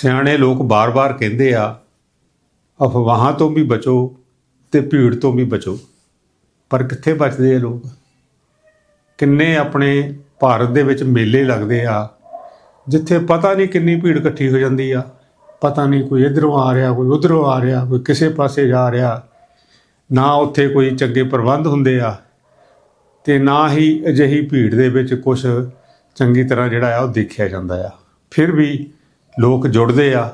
ਸਿਆਣੇ ਲੋਕ ਬਾਰ-ਬਾਰ ਕਹਿੰਦੇ ਆ, ਅਫਵਾਹਾਂ ਤੋਂ ਵੀ ਬਚੋ ਤੇ ਭੀੜ ਤੋਂ ਵੀ ਬਚੋ। ਪਰ ਕਿੱਥੇ ਬਚਦੇ ਆ ਲੋਕ? ਕਿੰਨੇ ਆਪਣੇ ਭਾਰਤ ਦੇ ਵਿੱਚ ਮੇਲੇ ਲੱਗਦੇ ਆ, ਜਿੱਥੇ ਪਤਾ ਨਹੀਂ ਕਿੰਨੀ ਭੀੜ ਇਕੱਠੀ ਹੋ ਜਾਂਦੀ ਆ। ਪਤਾ ਨਹੀਂ ਕੋਈ ਇਧਰੋਂ ਆ ਰਿਹਾ, ਕੋਈ ਉਧਰੋਂ ਆ ਰਿਹਾ, ਕੋਈ ਕਿਸੇ ਪਾਸੇ ਜਾ ਰਿਹਾ। ਨਾ ਉੱਥੇ ਕੋਈ ਚੰਗੇ ਪ੍ਰਬੰਧ ਹੁੰਦੇ ਆ ਤੇ ਨਾ ਹੀ ਅਜਿਹੀ ਭੀੜ ਦੇ ਵਿੱਚ ਕੁਝ ਚੰਗੀ ਤਰ੍ਹਾਂ ਜਿਹੜਾ ਆ ਉਹ ਦੇਖਿਆ ਜਾਂਦਾ ਆ। ਫਿਰ ਵੀ ਲੋਕ ਜੁੜਦੇ ਆ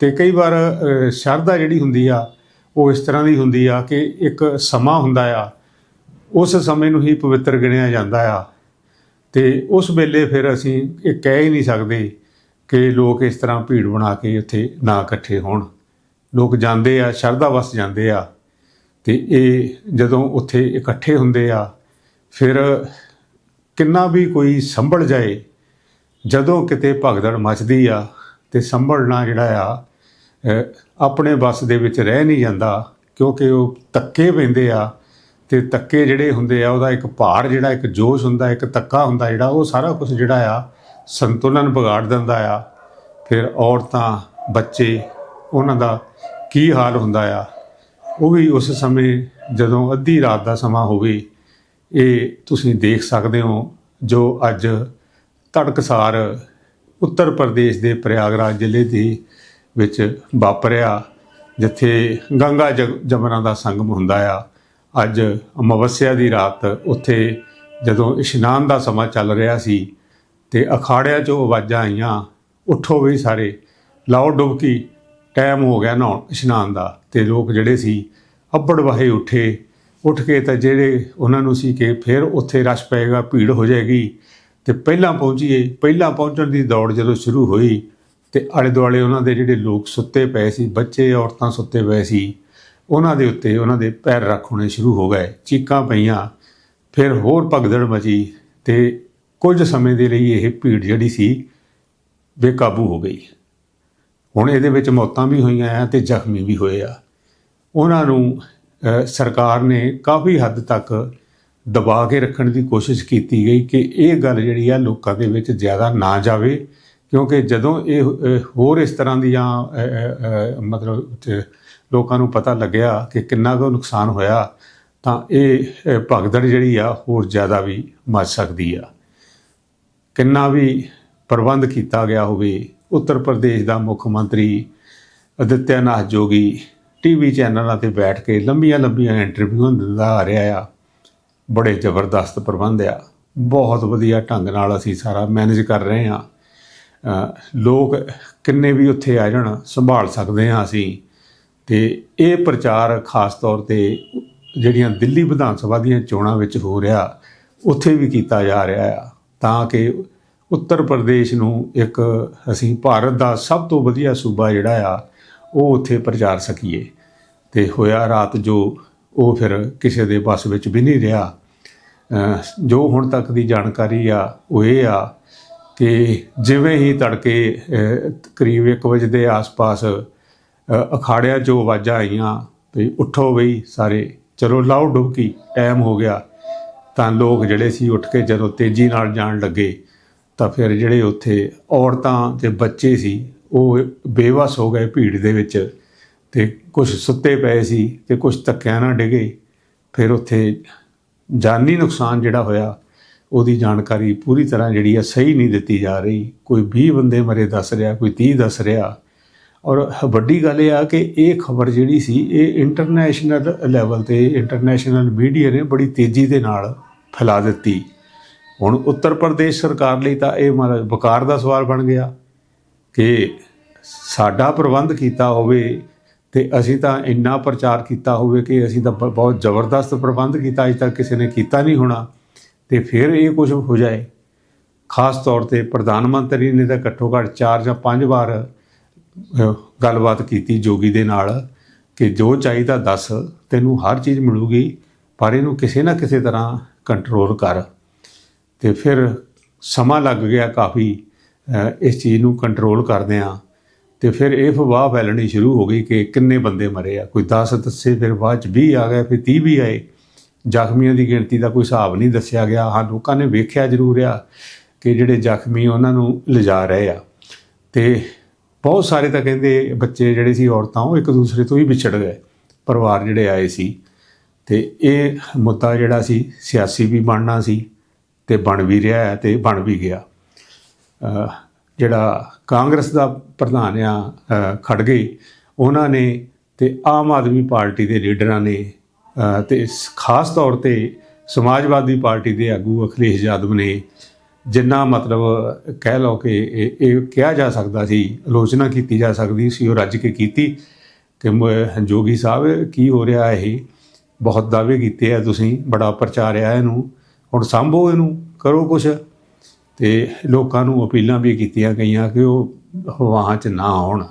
ਤੇ ਕਈ ਵਾਰ ਸ਼ਰਧਾ ਜਿਹੜੀ ਹੁੰਦੀ ਆ, ਉਹ ਇਸ ਤਰ੍ਹਾਂ ਦੀ ਹੁੰਦੀ ਆ ਕਿ ਇੱਕ ਸਮਾਂ ਹੁੰਦਾ ਆ, ਉਸ ਸਮੇਂ ਨੂੰ ਹੀ ਪਵਿੱਤਰ ਗਿਣਿਆ ਜਾਂਦਾ ਆ। ਤੇ ਉਸ ਵੇਲੇ ਫਿਰ ਅਸੀਂ ਇਹ ਕਹਿ ਹੀ ਨਹੀਂ ਸਕਦੇ ਕਿ ਲੋਕ ਇਸ ਤਰ੍ਹਾਂ ਭੀੜ ਬਣਾ ਕੇ ਉੱਥੇ ਨਾ ਇਕੱਠੇ ਹੋਣ। ਲੋਕ ਜਾਂਦੇ ਆ, ਸ਼ਰਧਾ ਵਸ ਜਾਂਦੇ ਆ, ਤੇ ਇਹ ਜਦੋਂ ਉੱਥੇ ਇਕੱਠੇ ਹੁੰਦੇ ਆ, ਫਿਰ ਕਿੰਨਾ ਵੀ ਕੋਈ ਸੰਭਲ ਜਾਏ, ਜਦੋਂ ਕਿਤੇ ਭਗਦੜ ਮਚਦੀ ਆ ਤੇ ਸੰਭਲਣਾ ਜਿਹੜਾ ਆ ਆਪਣੇ ਬਸ ਦੇ ਵਿੱਚ ਰਹਿ ਨਹੀਂ ਜਾਂਦਾ, ਕਿਉਂਕਿ ਉਹ ਤੱਕੇ ਪੈਂਦੇ ਆ ਤੇ ਤੱਕੇ ਜਿਹੜੇ ਹੁੰਦੇ ਆ, ਉਹਦਾ ਇੱਕ ਭਾਰ ਜਿਹੜਾ, ਇੱਕ ਜੋਸ਼ ਹੁੰਦਾ, ਇੱਕ ਤੱਕਾ ਹੁੰਦਾ ਜਿਹੜਾ, ਉਹ ਸਾਰਾ ਕੁਝ ਜਿਹੜਾ ਆ, ਸੰਤੁਲਨ ਵਿਗਾੜ ਦਿੰਦਾ ਆ। ਫਿਰ ਔਰਤਾਂ, ਬੱਚੇ, ਉਹਨਾਂ ਦਾ ਕੀ ਹਾਲ ਹੁੰਦਾ ਆ? ਉਹ ਵੀ ਉਸ ਸਮੇਂ ਜਦੋਂ ਅੱਧੀ ਰਾਤ ਦਾ ਸਮਾਂ ਹੋਵੇ, ਇਹ ਤੁਸੀਂ ਦੇਖ ਸਕਦੇ ਹੋ ਜੋ ਅੱਜ ਤੜਕਸਾਰ ਉੱਤਰ ਪ੍ਰਦੇਸ਼ ਦੇ ਪ੍ਰਯਾਗਰਾਜ ਜ਼ਿਲ੍ਹੇ ਦੇ ਵਿੱਚ ਵਾਪਰਿਆ, ਜਿੱਥੇ ਗੰਗਾ ਜ- ਜਮਨਾ ਦਾ ਸੰਗਮ ਹੁੰਦਾ ਆ। ਅੱਜ ਅਮਾਵਸਿਆ ਦੀ ਰਾਤ ਉੱਥੇ ਜਦੋਂ ਇਸ਼ਨਾਨ ਦਾ ਸਮਾਂ ਚੱਲ ਰਿਹਾ ਸੀ ਤੇ ਅਖਾੜਿਆਂ 'ਚੋਂ ਆਵਾਜ਼ਾਂ ਆਈਆਂ, ਉੱਠੋ ਵੀ ਸਾਰੇ, ਲਾਓ ਡੁਬਕੀ, ਟਾਈਮ ਹੋ ਗਿਆ ਨਹਾਉਣ, ਇਸ਼ਨਾਨ ਦਾ। ਤੇ ਲੋਕ ਜਿਹੜੇ ਸੀ, ਅੱਬੜ ਵਾਹੇ ਉੱਠੇ। ਉੱਠ ਕੇ ਤਾਂ ਜਿਹੜੇ ਉਹਨਾਂ ਨੂੰ ਸੀ ਕਿ ਫਿਰ ਉੱਥੇ ਰਸ਼ ਪਏਗਾ, ਭੀੜ ਹੋ ਜਾਏਗੀ ਤੇ ਪਹਿਲਾਂ ਪਹੁੰਚੀਏ ਪਹਿਲਾਂ ਪਹੁੰਚਣ ਦੀ ਦੌੜ ਜਦੋਂ ਸ਼ੁਰੂ ਹੋਈ ਤੇ ਆਲੇ ਦੁਆਲੇ ਉਹਨਾਂ ਦੇ ਜਿਹੜੇ ਲੋਕ ਸੁੱਤੇ ਪਏ ਸੀ, ਬੱਚੇ, ਔਰਤਾਂ ਸੁੱਤੇ ਪਏ ਸੀ, ਉਹਨਾਂ ਦੇ ਉੱਤੇ ਉਹਨਾਂ ਦੇ ਪੈਰ ਰੱਖ ਹੋਣੇ ਸ਼ੁਰੂ ਹੋ ਗਏ, ਚੀਕਾਂ ਪਈਆਂ। ਫਿਰ ਹੋਰ ਭਗਦੜ ਮਚੀ ਤੇ ਕੁਝ ਸਮੇਂ ਦੇ ਲਈ ਇਹ ਭੀੜ ਜਿਹੜੀ ਸੀ ਬੇਕਾਬੂ ਹੋ ਗਈ। ਹੁਣ ਇਹਦੇ ਵਿੱਚ ਮੌਤਾਂ ਵੀ ਹੋਈਆਂ ਆ ਤੇ ਜ਼ਖਮੀ ਵੀ ਹੋਏ ਆ। ਉਹਨਾਂ ਨੂੰ ਸਰਕਾਰ ਨੇ ਕਾਫੀ ਹੱਦ ਤੱਕ ਦਬਾ ਕੇ ਰੱਖਣ ਦੀ ਕੋਸ਼ਿਸ਼ ਕੀਤੀ ਗਈ ਕਿ ਇਹ ਗੱਲ ਜਿਹੜੀ ਆ ਲੋਕਾਂ ਦੇ ਵਿੱਚ ਜ਼ਿਆਦਾ ਨਾ ਜਾਵੇ ਕਿਉਂਕਿ ਜਦੋਂ ਇਹ ਹੋਰ ਇਸ ਤਰ੍ਹਾਂ ਦੀਆਂ ਅ, ਮਤਲਬ ਲੋਕਾਂ ਨੂੰ ਪਤਾ ਲੱਗਿਆ ਕਿ ਕਿੰਨਾ ਕੁ ਨੁਕਸਾਨ ਹੋਇਆ ਤਾਂ ਇਹ ਭਗਦੜ ਜਿਹੜੀ ਆ ਹੋਰ ਜ਼ਿਆਦਾ ਵੀ ਮਚ ਸਕਦੀ ਆ। ਕਿੰਨਾ ਵੀ ਪ੍ਰਬੰਧ ਕੀਤਾ ਗਿਆ ਹੋਵੇ ਉੱਤਰ ਪ੍ਰਦੇਸ਼ ਦਾ ਮੁੱਖ ਮੰਤਰੀ ਅਦਿੱਤਿਆਨਾਥ ਜੋਗੀ ਟੀਵੀ ਚੈਨਲਾਂ ਤੇ ਬੈਠ ਕੇ ਲੰਬੀਆਂ ਲੰਬੀਆਂ ਇੰਟਰਵਿਊਆਂ ਦਿੰਦਾ ਆ ਰਿਹਾ ਆ। ਬੜੇ ਜ਼ਬਰਦਸਤ ਪ੍ਰਬੰਧ ਆ। ਬਹੁਤ ਵਧੀਆ ਢੰਗ ਨਾਲ ਅਸੀਂ ਸਾਰਾ ਮੈਨੇਜ ਕਰ ਰਹੇ ਆ ਲੋਕ ਕਿੰਨੇ ਵੀ ਉੱਥੇ ਆ ਜਾਣ, ਸੰਭਾਲ ਸਕਦੇ ਆ ਅਸੀਂ। ਤੇ ਇਹ ਪ੍ਰਚਾਰ ਖਾਸ ਤੌਰ ਤੇ ਜਿਹੜੀਆਂ ਦਿੱਲੀ ਵਿਧਾਨ ਸਭਾ ਦੀਆਂ ਚੋਣਾਂ ਵਿੱਚ ਹੋ ਰਿਹਾ, ਉੱਥੇ ਵੀ ਕੀਤਾ ਜਾ ਰਿਹਾ ਆ। ਤਾਂ ਕਿ ਉੱਤਰ ਪ੍ਰਦੇਸ਼ ਨੂੰ ਇੱਕ ਅਸੀਂ ਭਾਰਤ ਦਾ ਸਭ ਤੋਂ ਵਧੀਆ ਸੂਬਾ ਜਿਹੜਾ ਆ, ਉਹ ਉੱਥੇ ਪ੍ਰਚਾਰ ਸਕੀਏ। ਤੇ ਹੋਇਆ ਰਾਤ ਜੋ ਉਹ ਫਿਰ ਕਿਸੇ ਦੇ ਬਸ ਵਿੱਚ ਵੀ ਨਹੀਂ ਰਿਹਾ। ਜੋ ਹੁਣ ਤੱਕ ਦੀ ਜਾਣਕਾਰੀ ਆ, ਉਹ ਇਹ ਆ ਕਿ ਜਿਵੇਂ ਹੀ ਤੜਕੇ ਕਰੀਬ 1 ਵਜੇ ਦੇ ਆਸ-ਪਾਸ ਅਖਾੜਿਆਂ 'ਚੋਂ ਆਵਾਜ਼ਾਂ ਆਈਆਂ ਵੀ ਉੱਠੋ ਬਈ ਸਾਰੇ। ਚਲੋ ਲਾਓ ਡੁਬਕੀ, ਟਾਈਮ ਹੋ ਗਿਆ। ਤਾਂ ਲੋਕ ਜਿਹੜੇ ਸੀ ਉੱਠ ਕੇ ਜਦੋਂ ਤੇਜ਼ੀ ਨਾਲ ਜਾਣ ਲੱਗੇ, ਤਾਂ ਫਿਰ ਜਿਹੜੇ ਉੱਥੇ ਔਰਤਾਂ ਤੇ ਬੱਚੇ ਸੀ, ਉਹ ਬੇਵਸ ਹੋ ਗਏ ਭੀੜ ਦੇ ਵਿੱਚ ਤੇ ਕੁਝ ਸੁੱਤੇ ਪਏ ਸੀ ਤੇ ਕੁਝ ਧੱਕਿਆਂ ਨਾਲ ਡਿੱਗੇ। ਫਿਰ ਉੱਥੇ ਜਾਨੀ ਨੁਕਸਾਨ ਜਿਹੜਾ ਹੋਇਆ, ਉਹਦੀ ਜਾਣਕਾਰੀ ਪੂਰੀ ਤਰ੍ਹਾਂ ਜਿਹੜੀ ਆ ਸਹੀ ਨਹੀਂ ਦਿੱਤੀ ਜਾ ਰਹੀ। ਕੋਈ 20 ਬੰਦੇ ਮਰੇ ਦੱਸ ਰਿਹਾ, ਕੋਈ 30 ਦੱਸ ਰਿਹਾ। ਔਰ ਵੱਡੀ ਗੱਲ ਇਹ ਆ ਕਿ ਇਹ ਖਬਰ ਜਿਹੜੀ ਸੀ, ਇਹ ਇੰਟਰਨੈਸ਼ਨਲ ਲੈਵਲ ਤੇ ਇੰਟਰਨੈਸ਼ਨਲ ਮੀਡੀਆ ਨੇ ਬੜੀ ਤੇਜ਼ੀ ਦੇ ਨਾਲ ਫੈਲਾ ਦਿੱਤੀ। ਹੁਣ ਉੱਤਰ ਪ੍ਰਦੇਸ਼ ਸਰਕਾਰ ਲਈ ਤਾਂ ਇਹ ਮਤਲਬ ਵਕਾਰ ਦਾ ਸਵਾਲ ਬਣ ਗਿਆ ਕਿ ਸਾਡਾ ਪ੍ਰਬੰਧ ਕੀਤਾ ਹੋਵੇ ਤੇ ਅਸੀਂ ਤਾਂ ਇੰਨਾ ਪ੍ਰਚਾਰ ਕੀਤਾ ਹੋਵੇ ਕਿ ਅਸੀਂ ਤਾਂ ਬ- ਬਹੁਤ ਜ਼ਬਰਦਸਤ ਪ੍ਰਬੰਧ ਕੀਤਾ, ਅਜੇ ਤੱਕ ਕਿਸੇ ਨੇ ਕੀਤਾ ਨਹੀਂ ਹੋਣਾ। ਤੇ ਫਿਰ ਇਹ ਕੁਝ ਹੋ ਜਾਏ। ਖਾਸ ਤੌਰ ਤੇ ਪ੍ਰਧਾਨ ਮੰਤਰੀ ਨੇ ਤਾਂ ਘੱਟੋ ਘੱਟ 4 ਜਾਂ 5 ਵਾਰ ਗੱਲਬਾਤ ਕੀਤੀ ਜੋਗੀ ਦੇ ਨਾਲ ਕਿ ਜੋ ਚਾਹੀਦਾ ਦੱਸ, ਤੈਨੂੰ ਹਰ ਚੀਜ਼ ਮਿਲੂਗੀ, ਪਰ ਇਹਨੂੰ ਕਿਸੇ ਨਾ ਕਿਸੇ ਤਰ੍ਹਾਂ ਕੰਟਰੋਲ ਕਰ। ਤੇ ਫਿਰ ਸਮਾਂ ਲੱਗ ਗਿਆ ਕਾਫੀ ਇਸ ਚੀਜ਼ ਨੂੰ ਕੰਟਰੋਲ ਕਰਦਿਆਂ। ਤੇ ਫਿਰ ਇਹ ਫਵਾਹ ਫੈਲਣੀ ਸ਼ੁਰੂ ਹੋ ਗਈ ਕਿ ਕਿੰਨੇ ਬੰਦੇ ਮਰੇ ਆ। ਕੋਈ 10 ਦੱਸੇ ਫਿਰ ਬਾਅਦ ਚ 20 ਆ ਗਏ, ਫਿਰ 30 ਵੀ ਆਏ। ਜ਼ਖਮੀਆਂ ਦੀ ਗਿਣਤੀ ਦਾ ਕੋਈ ਹਿਸਾਬ ਨਹੀਂ ਦੱਸਿਆ ਗਿਆ। ਹਾਂ, ਲੋਕਾਂ ਨੇ ਵੇਖਿਆ ਜ਼ਰੂਰ ਆ ਕਿ ਜਿਹੜੇ ਜ਼ਖਮੀ ਉਹਨਾਂ ਨੂੰ ਲਿਜਾ ਰਹੇ ਆ। ਤੇ ਬਹੁਤ ਸਾਰੇ ਤਾਂ ਕਹਿੰਦੇ ਬੱਚੇ ਜਿਹੜੇ ਸੀ, ਔਰਤਾਂ, ਉਹ ਇੱਕ ਦੂਸਰੇ ਤੋਂ ਹੀ ਵਿਛੜ ਗਏ। ਪਰਿਵਾਰ ਜਿਹੜੇ ਆਏ ਸੀ। ਤੇ ਇਹ ਮੁੱਦਾ ਜਿਹੜਾ ਸੀ, ਸਿਆਸੀ ਵੀ ਬਣਨਾ ਸੀ ਤੇ ਬਣ ਵੀ ਰਿਹਾ ਹੈ ਤੇ ਬਣ ਵੀ ਗਿਆ। ਜਿਹੜਾ ਕਾਂਗਰਸ ਦਾ ਪ੍ਰਧਾਨ ਆ ਖੜਗੇ ਉਹਨਾਂ ਨੇ ਤੇ ਆਮ ਆਦਮੀ ਪਾਰਟੀ ਦੇ ਲੀਡਰਾਂ ਨੇ ਅਹ ਤੇ ਖਾਸ ਤੌਰ ਤੇ ਸਮਾਜਵਾਦੀ ਪਾਰਟੀ ਦੇ ਆਗੂ ਅਖਿਲੇਸ਼ ਯਾਦਵ ਨੇ ਜਿੰਨਾ ਮਤਲਬ ਕਹਿ ਲਓ ਕਿ ਇਹ ਇਹ ਕਿਹਾ ਜਾ ਸਕਦਾ ਸੀ, ਆਲੋਚਨਾ ਕੀਤੀ ਜਾ ਸਕਦੀ ਸੀ, ਉਹ ਰੱਜ ਕੇ ਕੀਤੀ ਕਿ ਜੋਗੀ ਸਾਹਿਬ, ਕੀ ਹੋ ਰਿਹਾ ਇਹ? ਬਹੁਤ ਦਾਅਵੇ ਕੀਤੇ ਆ ਤੁਸੀਂ, ਬੜਾ ਪ੍ਰਚਾਰਿਆ ਇਹਨੂੰ, ਹੁਣ ਸੰਭੋ ਇਹਨੂੰ, ਕਰੋ ਕੁਛ। ਤੇ ਲੋਕਾਂ ਨੂੰ ਅਪੀਲਾਂ ਵੀ ਕੀਤੀਆਂ ਗਈਆਂ ਕਿ ਉਹ ਹਵਾਹਾਂ 'ਚ ਨਾ ਆਉਣ।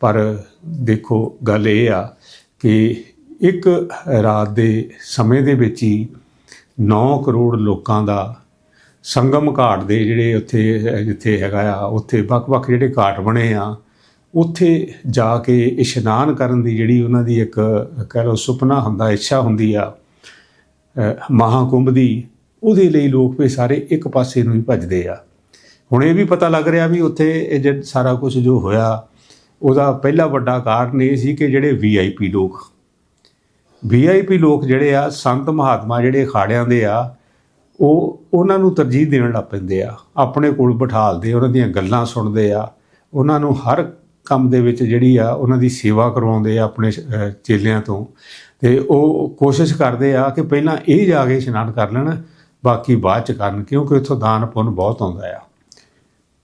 ਪਰ ਦੇਖੋ ਗੱਲ ਇਹ ਆ ਕਿ ਇੱਕ ਰਾਤ ਦੇ ਸਮੇਂ ਦੇ ਵਿੱਚ ਹੀ 9 ਕਰੋੜ ਲੋਕਾਂ ਦਾ ਸੰਗਮ ਘਾਟ ਦੇ ਜਿਹੜੇ ਉੱਥੇ ਜਿੱਥੇ ਹੈਗਾ ਆ ਉੱਥੇ ਵੱਖ-ਵੱਖ ਜਿਹੜੇ ਘਾਟ ਬਣੇ ਆ ਉੱਥੇ ਜਾ ਕੇ ਇਸ਼ਨਾਨ ਕਰਨ ਦੀ ਜਿਹੜੀ ਉਹਨਾਂ ਦੀ ਇੱਕ ਕਹਿ ਲਓ ਸੁਪਨਾ ਹੁੰਦਾ ਇੱਛਾ ਹੁੰਦੀ ਆ ਅਹ, ਮਹਾਕੁੰਭ ਦੀ ਉਹਦੇ ਲਈ ਲੋਕ ਵੀ ਸਾਰੇ ਇੱਕ ਪਾਸੇ ਨੂੰ ਹੀ ਭੱਜਦੇ ਆ। ਹੁਣ ਇਹ ਵੀ ਪਤਾ ਲੱਗ ਰਿਹਾ ਵੀ ਉੱਥੇ ਇਹ ਜਿਹੜਾ ਸਾਰਾ ਕੁਝ ਜੋ ਹੋਇਆ, ਉਹਦਾ ਪਹਿਲਾ ਵੱਡਾ ਕਾਰਨ ਇਹ ਸੀ ਕਿ ਜਿਹੜੇ ਵੀਆਈਪੀ ਲੋਕ ਵੀਆਈਪੀ ਲੋਕ ਜਿਹੜੇ ਆ, ਸੰਤ ਮਹਾਤਮਾ ਜਿਹੜੇ ਅਖਾੜਿਆਂ ਦੇ ਆ, ਉਹ ਉਹਨਾਂ ਨੂੰ ਤਰਜੀਹ ਦੇਣ ਲੱਗ ਪੈਂਦੇ ਆ। ਆਪਣੇ ਕੋਲ ਬਿਠਾਲਦੇ, ਉਹਨਾਂ ਦੀਆਂ ਗੱਲਾਂ ਸੁਣਦੇ ਆ। ਉਹਨਾਂ ਨੂੰ ਹਰ ਕੰਮ ਦੇ ਵਿੱਚ ਜਿਹੜੀ ਆ, ਉਹਨਾਂ ਦੀ ਸੇਵਾ ਕਰਵਾਉਂਦੇ ਆ ਆਪਣੇ ਚੇਲਿਆਂ ਤੋਂ। ਤੇ ਉਹ ਕੋਸ਼ਿਸ਼ ਕਰਦੇ ਆ ਕਿ ਪਹਿਲਾਂ ਇਹ ਜਾ ਕੇ ਇਸ਼ਨਾਨ ਕਰ ਲੈਣ ਬਾਕੀ ਬਾਅਦ ਚ ਕਰਨ, ਕਿਉਂਕਿ ਉੱਥੋਂ ਦਾਨ ਪੁੰਨ ਬਹੁਤ ਆਉਂਦਾ ਆ।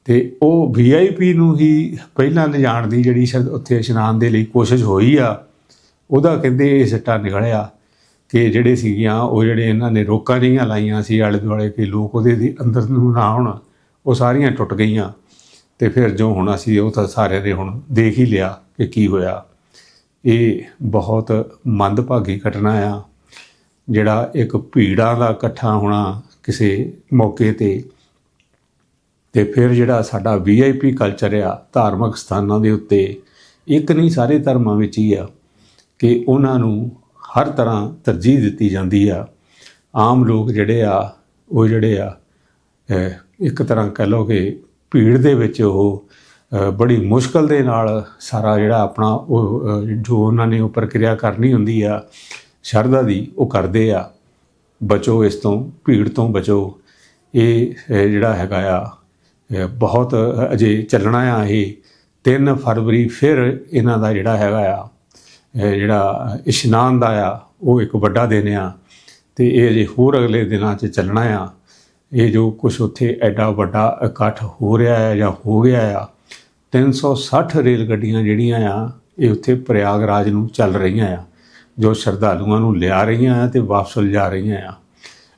ਤੇ ਉਹ ਵੀਆਈਪੀ ਨੂੰ ਹੀ ਪਹਿਲਾਂ ਲਿਜਾਣ ਦੀ ਜਿਹੜੀ ਸ਼ਾਇਦ ਉੱਥੇ ਇਸ਼ਨਾਨ ਦੇ ਲਈ ਕੋਸ਼ਿਸ਼ ਹੋਈ ਆ, ਉਹਦਾ ਕਹਿੰਦੇ ਇਹ ਸਿੱਟਾ ਨਿਕਲਿਆ ਕਿ ਜਿਹੜੇ ਸੀਗੀਆਂ, ਉਹ ਜਿਹੜੇ ਇਹਨਾਂ ਨੇ ਰੋਕਾਂ ਜਿਹੀਆਂ ਲਾਈਆਂ ਸੀ ਆਲੇ ਦੁਆਲੇ ਕਿ ਲੋਕ ਉਹਦੇ ਦੀ ਅੰਦਰ ਨੂੰ ਨਾ ਆਉਣ, ਉਹ ਸਾਰੀਆਂ ਟੁੱਟ ਗਈਆਂ। ਤੇ ਫਿਰ ਜੋ ਹੋਣਾ ਸੀ ਉਹ ਤਾਂ ਸਾਰਿਆਂ ਨੇ ਹੁਣ ਦੇਖ ਹੀ ਲਿਆ ਕਿ ਕੀ ਹੋਇਆ। ਇਹ ਬਹੁਤ ਮੰਦਭਾਗੀ ਘਟਨਾ ਆ। ਜਿਹੜਾ ਇੱਕ ਭੀੜਾਂ ਦਾ ਇਕੱਠਾ ਹੋਣਾ ਕਿਸੇ ਮੌਕੇ ਤੇ ਤੇ ਫਿਰ ਜਿਹੜਾ ਸਾਡਾ ਵੀਆਈਪੀ ਕਲਚਰ ਆ, ਧਾਰਮਿਕ ਸਥਾਨਾਂ ਦੇ ਉੱਤੇ, ਇੱਕ ਨਹੀਂ ਸਾਰੇ ਧਰਮਾਂ ਵਿੱਚ ਹੀ ਆ ਕਿ ਉਹਨਾਂ ਨੂੰ ਹਰ ਤਰ੍ਹਾਂ ਤਰਜੀਹ ਦਿੱਤੀ ਜਾਂਦੀ ਆ। ਆਮ ਲੋਕ ਜਿਹੜੇ ਆ, ਉਹ ਜਿਹੜੇ ਆ ਇੱਕ ਤਰ੍ਹਾਂ ਕਹਿ ਲਓ ਕਿ ਭੀੜ ਦੇ ਵਿੱਚ ਉਹ ਬੜੀ ਮੁਸ਼ਕਲ ਦੇ ਨਾਲ ਸਾਰਾ ਜਿਹੜਾ ਆਪਣਾ ਉਹ ਜੋ ਉਹਨਾਂ ਨੇ ਉਹ ਪ੍ਰਕਿਰਿਆ ਕਰਨੀ ਹੁੰਦੀ ਆ ਸ਼ਰਧਾ ਦੀ ਉਹ ਕਰਦੇ ਆ, ਬਚੋ ਇਸ ਤੋਂ, ਭੀੜ ਤੋਂ ਬਚੋ। ਇਹ ਜਿਹੜਾ ਹੈਗਾ ਆ ਬਹੁਤ ਅਜੇ ਚੱਲਣਾ ਆ ਇਹ। 3 ਫਰਵਰੀ ਫਿਰ ਇਹਨਾਂ ਦਾ ਜਿਹੜਾ ਹੈਗਾ ਆ ਜਿਹੜਾ ਇਸ਼ਨਾਨ ਦਾ ਆ, ਉਹ ਇੱਕ ਵੱਡਾ ਦਿਨ ਆ। ਤੇ ਇਹ ਅਜੇ ਹੋਰ ਅਗਲੇ ਦਿਨਾਂ 'ਚ ਚੱਲਣਾ ਆ। ਇਹ ਜੋ ਕੁਝ ਉੱਥੇ ਐਡਾ ਵੱਡਾ ਇਕੱਠ ਹੋ ਰਿਹਾ ਹੈ ਜਾਂ ਹੋ ਗਿਆ ਆ 360 ਰੇਲ ਗੱਡੀਆਂ ਜਿਹੜੀਆਂ ਆ, ਇਹ ਉੱਥੇ ਪ੍ਰਯਾਗਰਾਜ ਨੂੰ ਚੱਲ ਰਹੀਆਂ ਆ। ਜੋ ਸ਼ਰਧਾਲੂਆਂ ਨੂੰ ਲਿਆ ਰਹੀਆਂ ਆ ਤੇ ਵਾਪਸ ਲਿਜਾ ਰਹੀਆਂ ਆ।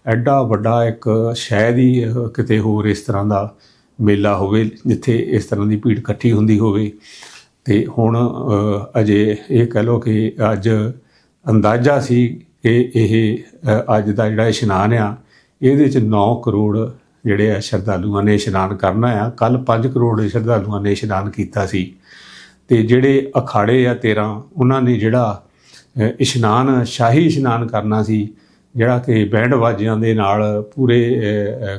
ਐਡਾ ਵੱਡਾ ਇੱਕ ਸ਼ਾਇਦ ਹੀ ਕਿਤੇ ਹੋਰ ਇਸ ਤਰ੍ਹਾਂ ਦਾ ਮੇਲਾ ਹੋਵੇ, ਜਿੱਥੇ ਇਸ ਤਰ੍ਹਾਂ ਦੀ ਭੀੜ ਇਕੱਠੀ ਹੁੰਦੀ ਹੋਵੇ। ਤੇ ਹੁਣ ਅਜੇ ਇਹ ਕਹਿ ਲਓ ਕਿ ਅੱਜ ਅੰਦਾਜ਼ਾ ਸੀ ਕਿ ਇਹ ਅੱਜ ਦਾ ਜਿਹੜਾ ਇਸ਼ਨਾਨ ਆ, ਇਹਦੇ ਚ 9 ਕਰੋੜ ਜਿਹੜੇ ਆ ਸ਼ਰਧਾਲੂਆਂ ਨੇ ਇਸ਼ਨਾਨ ਕਰਨਾ ਆ। ਕੱਲ 5 ਕਰੋੜ ਸ਼ਰਧਾਲੂਆਂ ਨੇ ਇਸ਼ਨਾਨ ਕੀਤਾ ਸੀ। ਤੇ ਜਿਹੜੇ ਅਖਾੜੇ ਆ 13 ਉਹਨਾਂ ਨੇ ਜਿਹੜਾ ਇਸ਼ਨਾਨ, ਸ਼ਾਹੀ ਇਸ਼ਨਾਨ ਕਰਨਾ ਸੀ, ਜਿਹੜਾ ਕਿ ਬੈਂਡ ਬਾਜਿਆਂ ਦੇ ਨਾਲ ਪੂਰੇ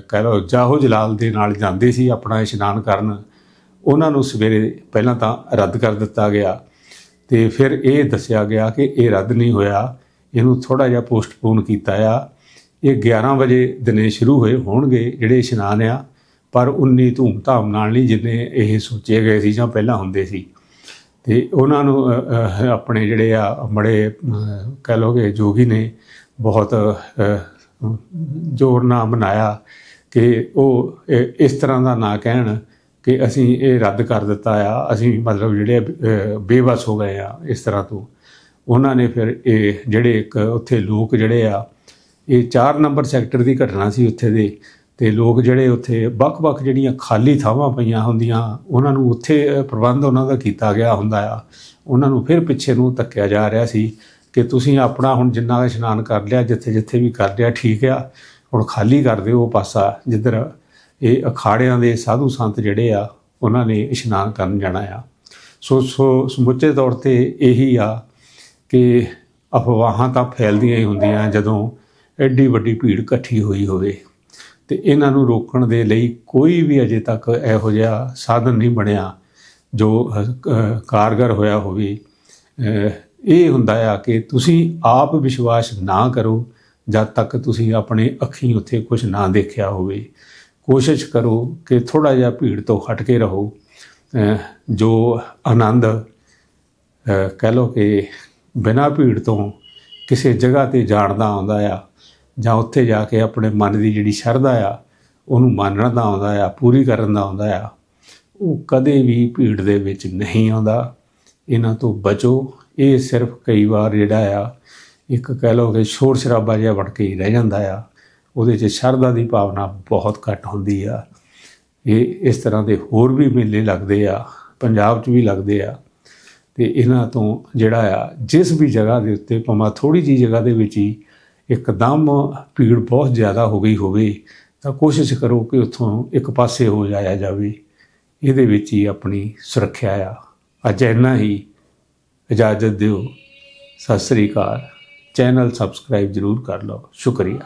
ਕਹਿ ਲਓ ਜਾਹੋ ਜਲਾਲ ਦੇ ਨਾਲ ਜਾਂਦੇ ਸੀ ਆਪਣਾ ਇਸ਼ਨਾਨ ਕਰਨ। ਉਹਨਾਂ ਨੂੰ ਸਵੇਰੇ ਪਹਿਲਾਂ ਤਾਂ ਰੱਦ ਕਰ ਦਿੱਤਾ ਗਿਆ ਤੇ ਫਿਰ ਇਹ ਦੱਸਿਆ ਗਿਆ ਕਿ ਇਹ ਰੱਦ ਨਹੀਂ ਹੋਇਆ। ਇਹਨੂੰ ਥੋੜਾ ਜਿਹਾ ਪੋਸਟਪੋਨ ਕੀਤਾ ਆ। ਇਹ 11 ਵਜੇ ਦਿਨੇ ਸ਼ੁਰੂ ਹੋਏ ਹੋਣਗੇ ਜਿਹੜੇ ਇਸ਼ਨਾਨ ਆ, ਪਰ ਉਨੀ ਧੂਮ-ਧਾਮ ਨਾਲ ਨਹੀਂ ਜਿੰਨੇ ਇਹ ਸੋਚੇ ਗਏ ਸੀ ਜਾਂ ਪਹਿਲਾਂ ਹੁੰਦੇ ਸੀ। ਤੇ ਉਹਨਾਂ ਨੂੰ ਆਪਣੇ ਜਿਹੜੇ ਆ ਬੜੇ ਅ, ਕਹਿ ਲੋਗੇ ਜੋਗੀ ਨੇ ਬਹੁਤ ਜ਼ੋਰ ਨਾਲ ਮਨਾਇਆ ਕਿ ਉਹ ਇਸ ਤਰ੍ਹਾਂ ਦਾ ਨਾ ਕਹਿਣ ਕਿ ਅਸੀਂ ਇਹ ਰੱਦ ਕਰ ਦਿੱਤਾ ਆ ਅਸੀਂ ਮਤਲਬ ਜਿਹੜੇ ਅ, ਬੇਵਸ ਹੋ ਗਏ ਆ ਇਸ ਤਰ੍ਹਾਂ ਤੋਂ। ਉਹਨਾਂ ਨੇ ਫਿਰ ਇਹ ਜਿਹੜੇ ਇੱਕ ਉੱਥੇ ਲੋਕ ਜਿਹੜੇ ਆ ਇਹ 4 ਨੰਬਰ ਸੈਕਟਰ ਦੀ ਘਟਨਾ ਸੀ ਉੱਥੇ ਦੇ। ਤੇ ਲੋਕ ਜਿਹੜੇ ਉੱਥੇ ਵੱਖ-ਵੱਖ ਜਿਹੜੀਆਂ ਖਾਲੀ ਥਾਵਾਂ ਪਈਆਂ ਹੁੰਦੀਆਂ, ਉਹਨਾਂ ਨੂੰ ਉੱਥੇ ਪ੍ਰਬੰਧ ਉਹਨਾਂ ਦਾ ਕੀਤਾ ਗਿਆ ਹੁੰਦਾ ਆ। ਉਹਨਾਂ ਨੂੰ ਫਿਰ ਪਿੱਛੇ ਨੂੰ ਧੱਕਿਆ ਜਾ ਰਿਹਾ ਸੀ ਕਿ ਤੁਸੀਂ ਆਪਣਾ ਹੁਣ ਜਿੰਨਾ ਇਸ਼ਨਾਨ ਕਰ ਲਿਆ, ਜਿੱਥੇ-ਜਿੱਥੇ ਵੀ ਕਰ ਲਿਆ, ਠੀਕ ਆ। ਹੁਣ ਖਾਲੀ ਕਰ ਦਿਓ ਉਹ ਪਾਸਾ, ਜਿੱਧਰ ਇਹ ਅਖਾੜਿਆਂ ਦੇ ਸਾਧੂ ਸੰਤ ਜਿਹੜੇ ਆ, ਉਹਨਾਂ ਨੇ ਇਸ਼ਨਾਨ ਕਰਨ ਜਾਣਾ ਆ। ਸੋ ਸੋ ਸਮੁੱਚੇ ਤੌਰ ਤੇ ਇਹੀ ਆ ਕਿ ਅਫਵਾਹਾਂ ਤਾਂ ਫੈਲਦੀਆਂ ਹੀ ਹੁੰਦੀਆਂ ਜਦੋਂ ਐਡੀ ਵੱਡੀ ਭੀੜ ਇਕੱਠੀ ਹੋਈ ਹੋਵੇ। ਤੇ ਇਹਨਾਂ ਨੂੰ ਰੋਕਣ ਦੇ ਲਈ ਕੋਈ ਵੀ ਅਜੇ ਤੱਕ ਇਹੋ ਜਿਹਾ ਸਾਧਨ ਨਹੀਂ ਬਣਿਆ ਜੋ ਕਾਰਗਰ ਹੋਇਆ ਹੋਵੇ। ਇਹ ਹੁੰਦਾ ਆ ਕਿ ਤੁਸੀਂ ਆਪ ਵਿਸ਼ਵਾਸ ਨਾ ਕਰੋ ਜਦ ਤੱਕ ਤੁਸੀਂ ਆਪਣੇ ਅੱਖੀਂ ਉੱਥੇ ਕੁਝ ਨਾ ਦੇਖਿਆ ਹੋਵੇ। ਕੋਸ਼ਿਸ਼ ਕਰੋ ਕਿ ਥੋੜਾ ਜਿਹਾ ਭੀੜ ਤੋਂ ਹਟ ਕੇ ਰਹੋ। ਜੋ ਆਨੰਦ ਕਹਿ ਲਓ ਕਿ ਬਿਨਾਂ ਭੀੜ ਤੋਂ ਕਿਸੇ ਜਗ੍ਹਾ ਤੇ ਜਾਣ ਦਾ ਆਉਂਦਾ ਆ ਜਾਂ ਉੱਥੇ ਜਾ ਕੇ ਆਪਣੇ ਮਨ ਦੀ ਜਿਹੜੀ ਸ਼ਰਧਾ ਆ, ਉਹਨੂੰ ਮੰਨਣ ਦਾ ਆਉਂਦਾ ਆ, ਪੂਰੀ ਕਰਨ ਦਾ ਆਉਂਦਾ ਆ, ਉਹ ਕਦੇ ਵੀ ਭੀੜ ਦੇ ਵਿੱਚ ਨਹੀਂ ਆਉਂਦਾ। ਇਹਨਾਂ ਤੋਂ ਬਚੋ। ਇਹ ਸਿਰਫ ਕਈ ਵਾਰ ਜਿਹੜਾ ਆ, ਇੱਕ ਕਹਿ ਲਓ ਕਿ ਸ਼ੋਰ ਸ਼ਰਾਬਾ ਜਿਹਾ ਵੜ ਕੇ ਹੀ ਰਹਿ ਜਾਂਦਾ ਆ। ਉਹਦੇ 'ਚ ਸ਼ਰਧਾ ਦੀ ਭਾਵਨਾ ਬਹੁਤ ਘੱਟ ਹੁੰਦੀ ਆ। ਇਹ ਇਸ ਤਰ੍ਹਾਂ ਦੇ ਹੋਰ ਵੀ ਮੇਲੇ ਲੱਗਦੇ ਆ, ਪੰਜਾਬ 'ਚ ਵੀ ਲੱਗਦੇ ਆ। ਤੇ ਇਹਨਾਂ ਤੋਂ ਜਿਹੜਾ ਆ, ਜਿਸ ਵੀ ਜਗ੍ਹਾ ਦੇ ਉੱਤੇ, ਭਾਵੇਂ ਥੋੜੀ ਜੀ ਜਗ੍ਹਾ ਦੇ ਵਿੱਚ ਹੀ ਇੱਕਦਮ ਭੀੜ ਬਹੁਤ ਜ਼ਿਆਦਾ ਹੋ ਗਈ ਹੋਵੇ, ਤਾਂ ਕੋਸ਼ਿਸ਼ ਕਰੋ ਕਿ ਉੱਥੋਂ ਇੱਕ ਪਾਸੇ ਹੋ ਜਾਇਆ ਜਾਵੇ। ਇਹਦੇ ਵਿੱਚ ਹੀ ਆਪਣੀ ਸੁਰੱਖਿਆ ਆ। ਅੱਜ ਇੰਨਾ ਹੀ। ਇਜਾਜ਼ਤ ਦਿਓ। ਸਤਿ ਸ੍ਰੀ ਅਕਾਲ। ਚੈਨਲ ਸਬਸਕ੍ਰਾਈਬ ਜ਼ਰੂਰ ਕਰ ਲਓ। ਸ਼ੁਕਰੀਆ।